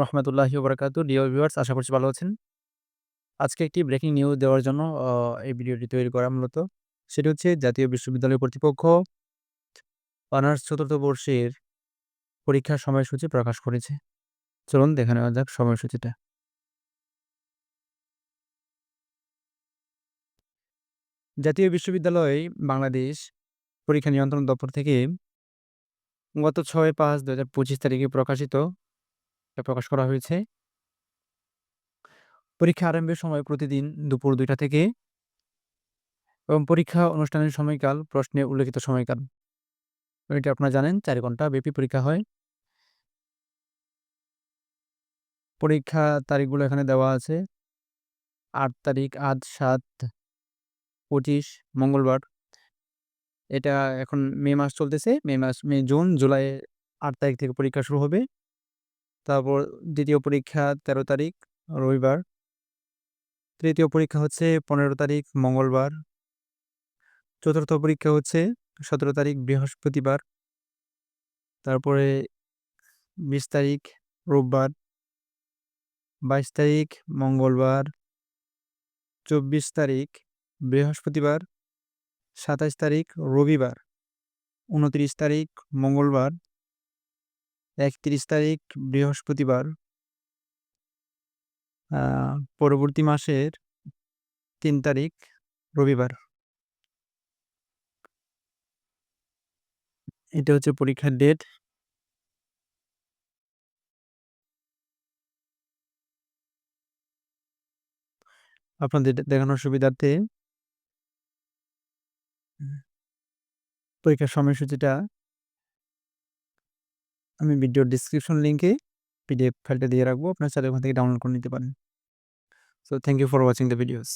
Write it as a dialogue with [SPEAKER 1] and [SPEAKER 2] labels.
[SPEAKER 1] রহমতুল্লাহি বারাকাতু dear viewers আশা করছি ভালো আছেন। আজকে একটি ব্রেকিং নিউজ দেওয়ার জন্য এই ভিডিওটি তৈরি করা মূলত। সেটি হচ্ছে জাতীয় বিশ্ববিদ্যালয় কর্তৃপক্ষ অনার্স চতুর্থ বর্ষের পরীক্ষার সময়সূচি প্রকাশ করেছে। চলুন দেখে নেওয়া যাক সময়সূচিটা। জাতীয় বিশ্ববিদ্যালয় বাংলাদেশ পরীক্ষা নিয়ন্ত্রণ দপ্তর থেকে গত ছয় পাঁচ দু হাজার পঁচিশ তারিখে প্রকাশিত এটা প্রকাশ করা হয়েছে। পরীক্ষা আরম্ভের সময় প্রতিদিন দুপুর দুইটা থেকে এবং পরীক্ষা অনুষ্ঠানের সময়কাল, প্রশ্নে উল্লেখিত সময়কাল। এটা আপনারা জানেন, চার ঘণ্টা ব্যাপী পরীক্ষা হয়। পরীক্ষা তারিখগুলো এখানে দেওয়া আছে। আট তারিখ, আট, সাত, পঁচিশ, মঙ্গলবার। এটা এখন মে মাস চলতেছে। মে মাস, মে, জুন, জুলাই আট তারিখ থেকে পরীক্ষা শুরু হবে। তারপর দ্বিতীয় পরীক্ষা তেরো তারিখ, রবিবার। তৃতীয় পরীক্ষা হচ্ছে পনেরো তারিখ, মঙ্গলবার। চতুর্থ পরীক্ষা হচ্ছে সতেরো তারিখ, বৃহস্পতিবার। তারপরে বিশ তারিখ, রোববার। বাইশ তারিখ, মঙ্গলবার। চব্বিশ তারিখ, বৃহস্পতিবার। সাতাশ তারিখ, রবিবার। উনত্রিশ তারিখ, মঙ্গলবার। একত্রিশ তারিখ বৃহস্পতিবার। পরবর্তী মাসের তিন তারিখ রবিবার। এটা হচ্ছে পরীক্ষার ডেট আপনাদের দেখানোর সুবিধার্থে পরীক্ষার সময়সূচিটা আমি ভিডিওর ডিসক্রিপশন লিঙ্কে পিডিএফ ফাইলটা দিয়ে রাখব। আপনার চাইলে ওখান থেকে ডাউনলোড করে নিতে পারেন। So thank you for watching the videos